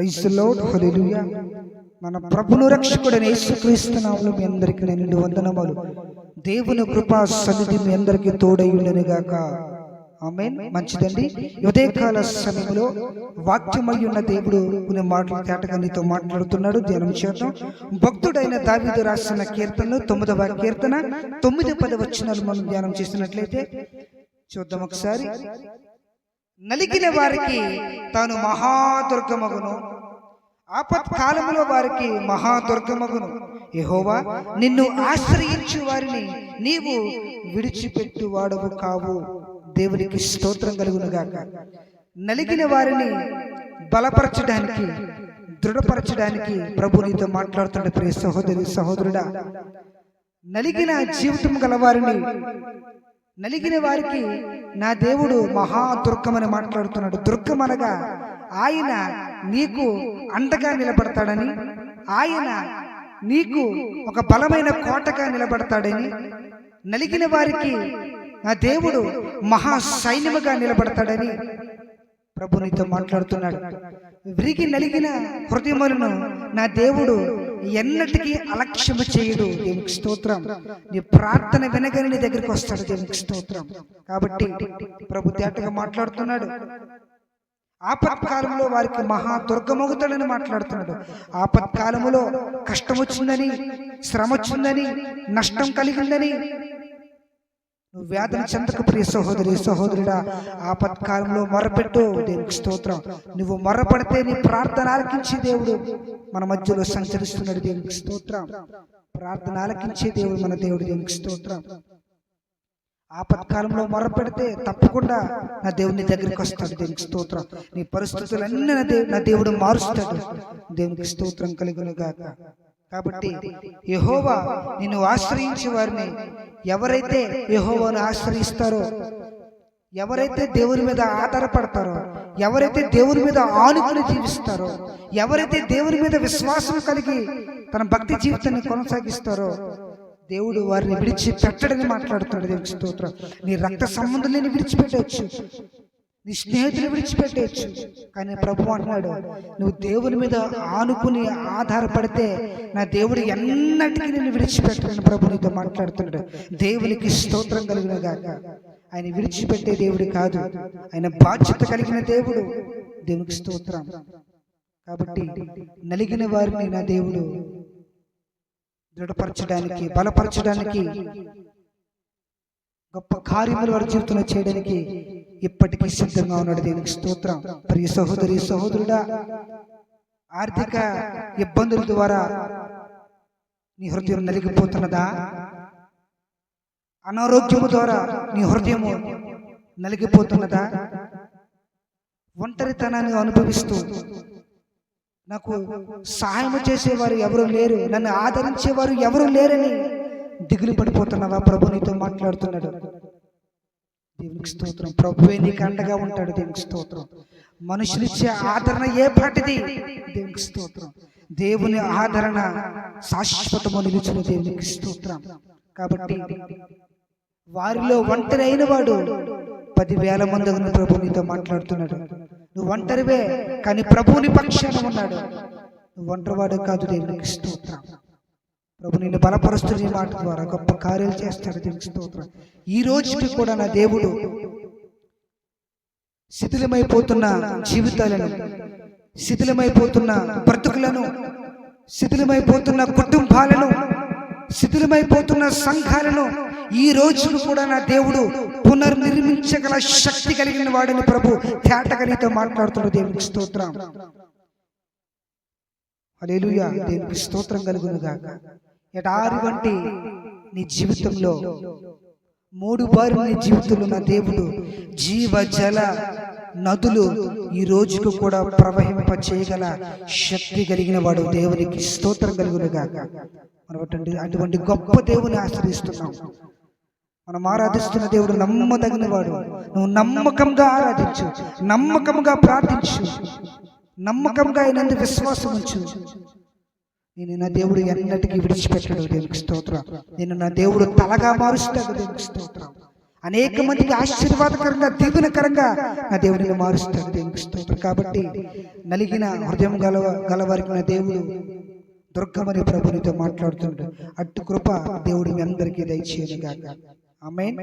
హల్లెలూయా మన ప్రభును రక్షకుడైన యేసుక్రీస్తు మీ అందరికీ నేను వందనములు. దేవుని కృపా సన్నిధి మీ అందరికీ తోడయ్యుండెను గాక ఆమేన్. మంచిదండి. ఉదయకాల సమయంలో వాక్యమై ఉన్న దేవుడు కొన్ని మాటలు తేటగా నీతో మాట్లాడుతున్నాడు. ధ్యానం చేద్దాం. భక్తుడైన దావిదు రాసిన కీర్తనలు తొమ్మిదవ కీర్తన తొమ్మిది పది వచనాలు మనం ధ్యానం చేసినట్లయితే చూద్దాం ఒకసారి. నలిగిన వారికి తాను మహాదుర్గమగును. ఆపత్కాలములో వారికి మహాదుర్గమగును. యహోవా నిన్ను ఆశ్రయించు వారిని నీవు విడిచిపెట్టువాడవు కావు. దేవునికి స్తోత్రం కలుగునుగాక నలిగిన వారిని బలపరచడానికి దృఢపరచడానికి ప్రభు నీతో మాట్లాడుతున్న ప్రియ సహోదరి సహోదరుడా. నలిగిన జీవితం గలవారిని నలిగిన వారికి నా దేవుడు మహా దుర్గమని మాట్లాడుతున్నాడు. దుర్గం అనగా ఆయన నీకు అండగా నిలబడతాడని ఆయన నీకు ఒక బలమైన కోటగా నిలబడతాడని నలిగిన వారికి నా దేవుడు మహా సైన్యముగా నిలబడతాడని ప్రభు నీతో మాట్లాడుతున్నాడు. విరిగి నలిగిన హృదయములను నా దేవుడు ఎన్నటికీ అలక్ష్యము చేయడు దేవునికి స్తోత్రం. నీ ప్రార్థన వినగని నీ దగ్గరికి వస్తాడు దేవునికి స్తోత్రం. కాబట్టి ప్రభు తేటగా మాట్లాడుతున్నాడు. ఆపత్కాలంలో వారికి మహా దుర్గమొగుతాడని మాట్లాడుతున్నాడు. ఆపత్కాలములో కష్టం వచ్చిందని శ్రమ వచ్చిందని నష్టం కలిగిందని నువ్వు వేదన చెందక ప్రియ సహోదరి సహోదరుడా ఆపత్కాలంలో మొరపెట్టు దేవునికి స్తోత్రం. నువ్వు మొరపడితే నీ ప్రార్థన ఆలకించి దేవుడు మన మధ్యలో సంచరిస్తున్నాడు దేవునికి స్తోత్రం. ప్రార్థన ఆలకించే దేవుడు మన దేవుడు దేవునికి స్తోత్రం. ఆపత్కాలంలో మొరపెడితే తప్పకుండా నా దేవుని దగ్గరికి వస్తాడు దేవునికి స్తోత్రం. నీ పరిస్థితులన్నీ నా దేవు నా దేవుడు మారుస్తాడు. దేవునికి స్తోత్రం కలుగును గాక కాబట్టి యహోవా నిన్ను ఆశ్రయించే వారిని ఎవరైతే యహోవాను ఆశ్రయిస్తారో ఎవరైతే దేవుని మీద ఆధారపడతారో ఎవరైతే దేవుని మీద ఆనుకుని జీవిస్తారో ఎవరైతే దేవుని మీద విశ్వాసం కలిగి తన భక్తి జీవితాన్ని కొనసాగిస్తారో దేవుడు వారిని విడిచి పెట్టడని మాట్లాడుతున్నాడు దేవుడి స్తోత్రం. నీ రక్త సంబంధులని విడిచిపెట్టవచ్చు నీ స్నేహితులు విడిచిపెట్టేయచ్చు. కానీ ప్రభు అంటున్నాడు నువ్వు దేవుని మీద ఆనుకుని ఆధారపడితే నా దేవుడు ఎన్నటికీ నిన్ను విడిచిపెట్టడని ప్రభు నీతో మాట్లాడుతున్నాడు. దేవునికి స్తోత్రం కలిగిన గాక ఆయన విడిచిపెట్టే దేవుడు కాదు. ఆయన బాధ్యత కలిగిన దేవుడు దేవునికి స్తోత్రం. కాబట్టి నలిగిన వారిని నా దేవుడు దృఢపరచడానికి బలపరచడానికి గొప్ప కార్యములు వారి జీవితంలో చేయడానికి ఇప్పటికీ సిద్ధంగా ఉన్నాడు దేవునికి స్తోత్రం. ప్రియ సహోదరి సహోదరుడా ఆర్థిక ఇబ్బందుల ద్వారా నీ హృదయం నలిగిపోతున్నదా? అనారోగ్యము ద్వారా నీ హృదయము నలిగిపోతున్నదా? ఒంటరితనాన్ని అనుభవిస్తూ నాకు సహాయం చేసేవారు ఎవరు లేరు నన్ను ఆదరించేవారు ఎవరు లేరని దిగులు పడిపోతున్నావా? ప్రభు నీతో మాట్లాడుతున్నాడు. దేవునికి స్తోత్రం. ప్రభువే నీకు అండగా ఉంటాడు దేవునికి స్తోత్రం? మనుషులిచ్చే ఆదరణ ఏ పాటిది? దేవునికి స్తోత్రం. దేవుని ఆదరణ శాశ్వతము నిలిచిన దేవునికి స్తోత్రం. కాబట్టి వారిలో ఒంటరి అయిన వాడు పదివేల మంది ఉన్న ప్రభు నీతో మాట్లాడుతున్నాడు. నువ్వు ఒంటరివే కానీ ప్రభువుని పక్షాన ఉన్నాడు. నువ్వు ఒంటరివాడు కాదు దేవునికి స్తోత్రం. ప్రభు నిన్ను బలపరుస్తుంది ఈ మాట ద్వారా గొప్ప కార్యాలు చేస్తాడు దీనికి స్తోత్రం. ఈ రోజుకి కూడా నా దేవుడు శిథిలమైపోతున్న జీవితాలను శిథిలమైపోతున్న బ్రతుకులను శిథిలమైపోతున్న కుటుంబాలను శిథిలమైపోతున్న సంఘాలను ఈ రోజును కూడా నా దేవుడు పునర్నిర్మించగల శక్తి కలిగిన వాడిని ప్రభు తేటగలితో మాట్లాడుతున్న దేవునికి స్తోత్రం. అలేలుయా దేవునికి స్తోత్రం కలుగును గాక ఎడారి వంటి నీ జీవితంలో మూడు బారు నీ జీవితంలో నా దేవుడు జీవ జల నదులు ఈ రోజుకు కూడా ప్రవహింప చేయగల శక్తి కలిగిన వాడు దేవునికి స్తోత్రం కలుగునుగాక. మనం అటువంటి అటువంటి గొప్ప దేవుని ఆశ్రయిస్తున్నాం. మనం ఆరాధిస్తున్న దేవుడు నమ్మదగిన వాడు. నువ్వు నమ్మకంగా ఆరాధించు నమ్మకంగా ప్రార్థించు నమ్మకంగా అయినందు విశ్వాసం ఉంచు. నేను నా దేవుడు ఎన్నటికీ విడిచిపెట్టడు దేవునికి స్తోత్రం. నేను నా దేవుడు తలగా మారుస్తాడు దేవునికి స్తోత్రం. అనేక మందికి ఆశీర్వాదకరంగా దీవెనకరంగా నా దేవుడిని మారుస్తాడు దేవునికి స్తోత్రం. కాబట్టి నలిగిన హృదయం గల గలవారికి నా దేవుడు దుర్గమని ప్రభునితో మాట్లాడుతుంటాడు అట్టు కృప దేవుడి మీ అందరికీ దయచేయను గాక ఆమేన్.